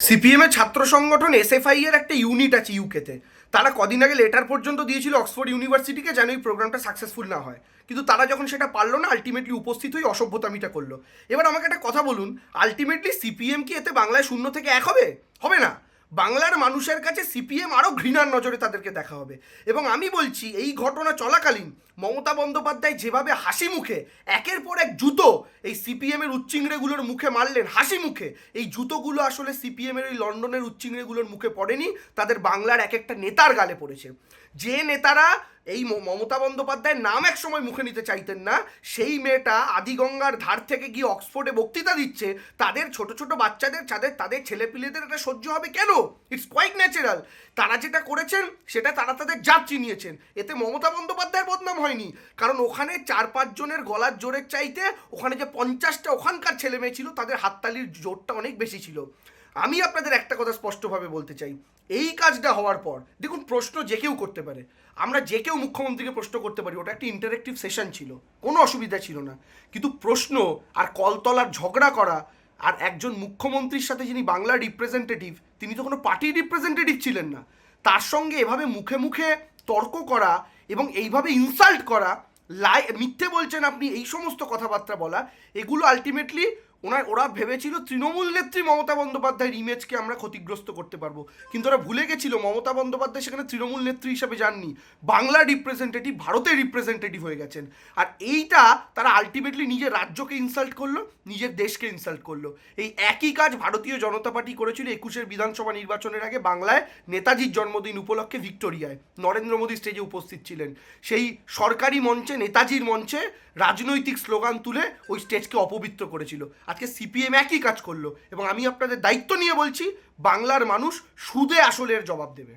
CPM এর ছাত্র সংগঠন এসএফআই এর একটা ইউনিট আছে ইউকেতে তারা কদিন আগে লেটার পর্যন্ত দিয়েছিল অক্সফোর্ড ইউনিভার্সিটিকে যেন এই প্রোগ্রামটা সাকসেসফুল না হয়। কিন্তু তারা যখন সেটা পারল না আলটিমেটলি উপস্থিত হয়ে অসভ্যতামিটা করল। এবার আমাকে একটা কথা বলুন আলটিমেটলি সিপিএম কি এতে বাংলায় শূন্য থেকে এক হবে? হবে না। বাংলার মানুষের কাছে সিপিএম আরও ঘৃণার নজরে তাদেরকে দেখা হবে। এবং আমি বলছি, এই ঘটনা চলাকালীন মমতা বন্দ্যোপাধ্যায় যেভাবে হাসি মুখে, একের পর এক জুতো এই সিপিএম এর উচ্চিংড়েগুলোর মুখে মারলেন, হাসি মুখে। এই জুতোগুলো আসলে সিপিএম এর ওই লন্ডনের উচ্চিংড়েগুলোর মুখে পড়েনি, তাদের বাংলার এক একটা নেতার গালে পড়েছে। যে নেতারা এই মমতা বন্দ্যোপাধ্যায়ের নাম এক সময় মুখে নিতে চাইতেন না, সেই মেয়েটা আদিগঙ্গার ধার থেকে গিয়ে অক্সফোর্ডে বক্তৃতা দিচ্ছে, তাদের ছোট ছোট বাচ্চাদের, তাদের তাদের ছেলেপিলেদের এটা সহ্য হবে কেন? ইটস কোয়াইট ন্যাচারাল তারা যেটা করেছেন, সেটা তারা তাদের জাত চিনিয়েছেন। এতে মমতা বন্দ্যোপাধ্যায়ের বদনাম হয়নি। কারণ ওখানে চার পাঁচ জনের গলার জোরের চাইতে ওখানে যে পঞ্চাশটা ওখানকার ছেলে মেয়ে ছিল, তাদের হাততালির জোরটা অনেক বেশি ছিল। আমি আপনাদের একটা কথা স্পষ্টভাবে বলতে চাই। এই কাজটা হওয়ার পর, দেখুন, প্রশ্ন যে কেউ করতে পারে। আমরা যে কেউ মুখ্যমন্ত্রীকে প্রশ্ন করতে পারি, ওটা একটা ইন্টারেক্টিভ সেশন ছিল। কোনো অসুবিধা ছিল না। কিন্তু প্রশ্ন আর কলতলার ঝগড়া করা আর একজন মুখ্যমন্ত্রীর সাথে যিনি বাংলার রিপ্রেজেন্টেটিভ তিনি তো কোনো পার্টির রিপ্রেজেন্টেটিভ ছিলেন না। তার সঙ্গে এভাবে মুখে মুখে তর্ক করা এবং এইভাবে ইনসাল্ট করা, লাই, মিথ্যে বলছেন আপনি, এই সমস্ত কথাবার্তা বলা, এগুলো আলটিমেটলি ওনার, ওরা ভেবেছিল তৃণমূল নেত্রী মমতা বন্দ্যোপাধ্যায়ের ইমেজকে আমরা ক্ষতিগ্রস্ত করতে পারব। কিন্তু ওরা ভুলে গেছিল, মমতা বন্দ্যোপাধ্যায় সেখানে তৃণমূল নেত্রী হিসেবে যাননি। বাংলার রিপ্রেজেন্টেটিভ ভারতের রিপ্রেজেন্টেটিভ হয়ে গেছেন। আর এইটা তারা আলটিমেটলি নিজের রাজ্যকে ইনসাল্ট করল, নিজের দেশকে ইনসাল্ট করল। এই একই কাজ ভারতীয় জনতা পার্টি করেছিল একুশের বিধানসভা নির্বাচনের আগে বাংলায় নেতাজির জন্মদিন উপলক্ষে ভিক্টোরিয়ায়। নরেন্দ্র মোদী স্টেজে উপস্থিত ছিলেন। সেই সরকারি মঞ্চে, নেতাজির মঞ্চে রাজনৈতিক স্লোগান তুলে ওই স্টেজকে অপবিত্র করেছিল। আজকে সিপিএম একই কাজ করল এবং আমি আপনাদের দায়িত্ব নিয়ে বলছি, বাংলার মানুষ সুদে আসলের জবাব দেবে।